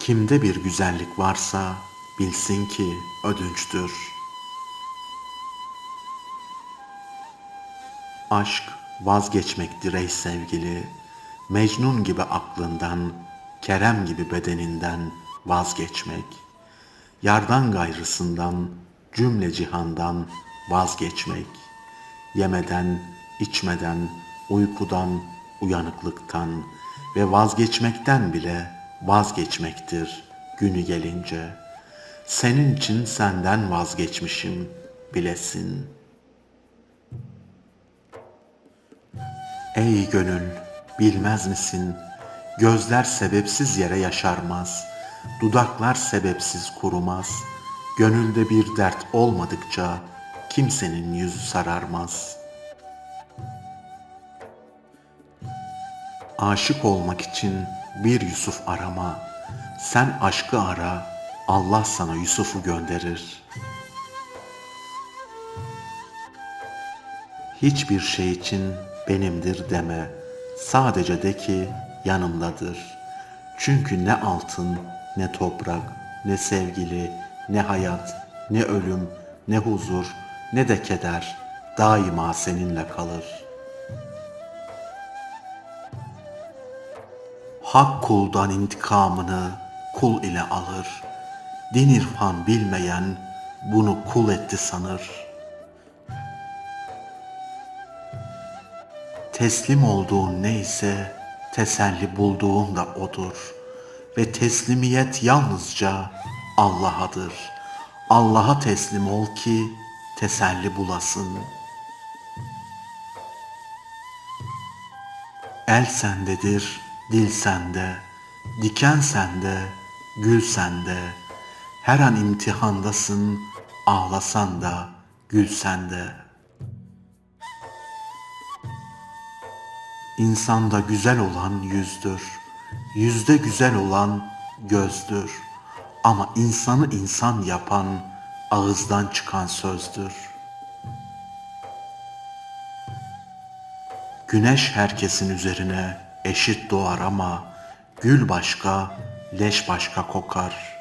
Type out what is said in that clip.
Kimde bir güzellik varsa bilsin ki ödünçtür. Aşk vazgeçmektir ey sevgili. Mecnun gibi aklından, Kerem gibi bedeninden vazgeçmek. Yardan gayrısından, cümle cihandan vazgeçmek. Yemeden, içmeden, uykudan, uyanıklıktan ve vazgeçmekten bile vazgeçmektir günü gelince. Senin için senden vazgeçmişim bilesin. Ey gönül, bilmez misin? Gözler sebepsiz yere yaşarmaz. Dudaklar sebepsiz kurumaz. Gönülde bir dert olmadıkça kimsenin yüzü sararmaz. Aşık olmak için bir Yusuf arama. Sen aşkı ara, Allah sana Yusuf'u gönderir. Hiçbir şey için benimdir deme. Sadece de ki yanımdadır. Çünkü ne altın, ne toprak, ne sevgili, ne hayat, ne ölüm, ne huzur, ne de keder daima seninle kalır. Hak kuldan intikamını kul ile alır. Din irfan bilmeyen bunu kul etti sanır.'' Teslim olduğun neyse teselli bulduğun da odur. Ve teslimiyet yalnızca Allah'adır. Allah'a teslim ol ki teselli bulasın. El sendedir, dil sende, diken sende, gül sende. Her an imtihandasın, ağlasan da gülsen de. İnsanda güzel olan yüzdür. Yüzde güzel olan gözdür. Ama insanı insan yapan ağızdan çıkan sözdür. Güneş herkesin üzerine eşit doğar ama gül başka, leş başka kokar.